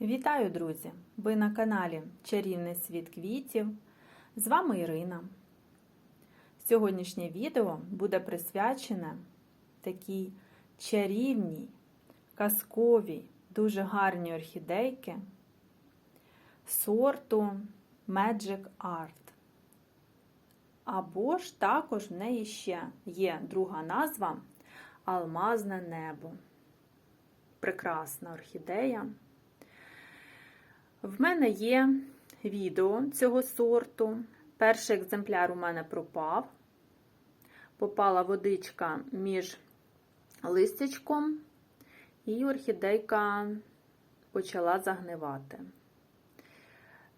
Вітаю, друзі! Ви на каналі Чарівний світ квітів. З вами Ірина. Сьогоднішнє відео буде присвячене такій чарівній, казковій, дуже гарній орхідейки сорту Magic Art. Або ж також в неї ще є друга назва Алмазне небо. Прекрасна орхідея. В мене є відео цього сорту. Перший екземпляр у мене пропав. Попала водичка між листячком, і орхідейка почала загнивати.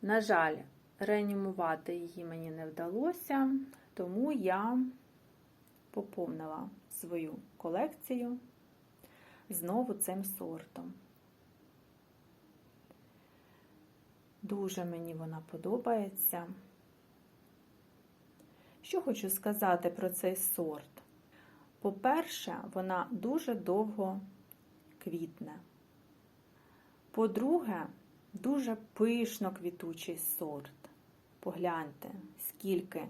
На жаль, реанімувати її мені не вдалося, тому я поповнила свою колекцію знову цим сортом. Дуже мені вона подобається. Що хочу сказати про цей сорт? По-перше, вона дуже довго квітне. По-друге, дуже пишно квітучий сорт. Погляньте, скільки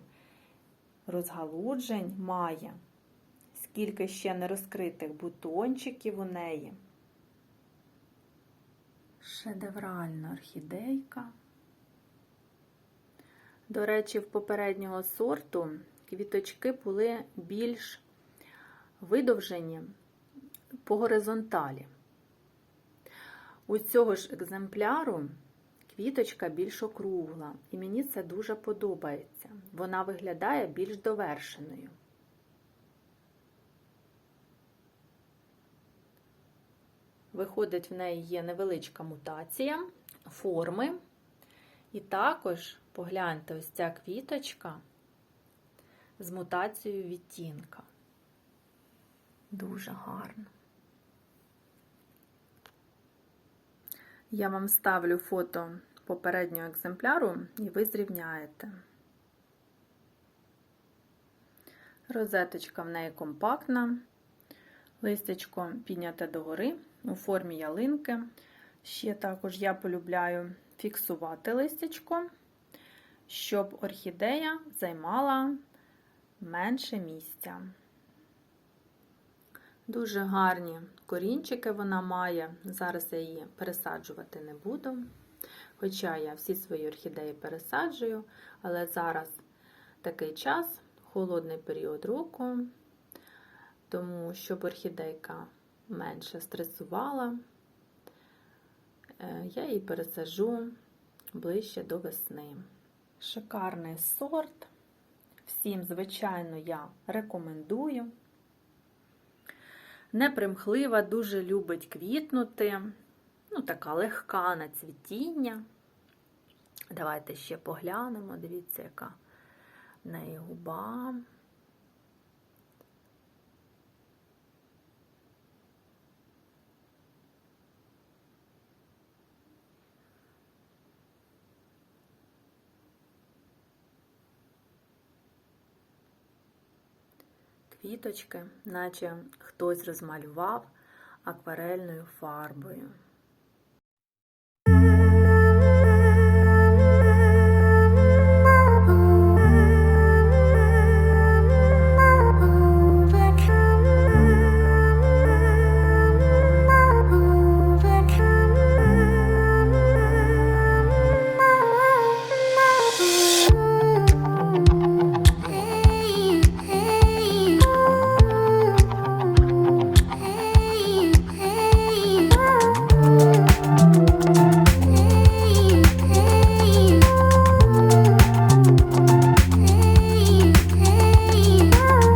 розгалуджень має, скільки ще нерозкритих бутончиків у неї. Шедевральна орхідейка. До речі, в попереднього сорту квіточки були більш видовжені по горизонталі. У цього ж екземпляру квіточка більш округла, і мені це дуже подобається. Вона виглядає більш довершеною. Виходить, в неї є невеличка мутація форми. І також, погляньте, ось ця квіточка з мутацією відтінка. Дуже гарно. Я вам ставлю фото попереднього екземпляру, і ви зрівняєте. Розеточка в неї компактна, листячко підняте догори у формі ялинки. Ще також я полюбляю фіксувати листячко, щоб орхідея займала менше місця. Дуже гарні корінчики вона має. Зараз я її пересаджувати не буду. Хоча я всі свої орхідеї пересаджую, але зараз такий час, холодний період року, тому щоб орхідейка менше стресувала, я її пересажу ближче до весни. Шикарний сорт. Всім, звичайно, я рекомендую. Непримхлива, дуже любить квітнути. Ну, така легка на цвітіння. Давайте ще поглянемо. Дивіться, яка в неї губа. Квіточки, наче хтось розмалював акварельною фарбою.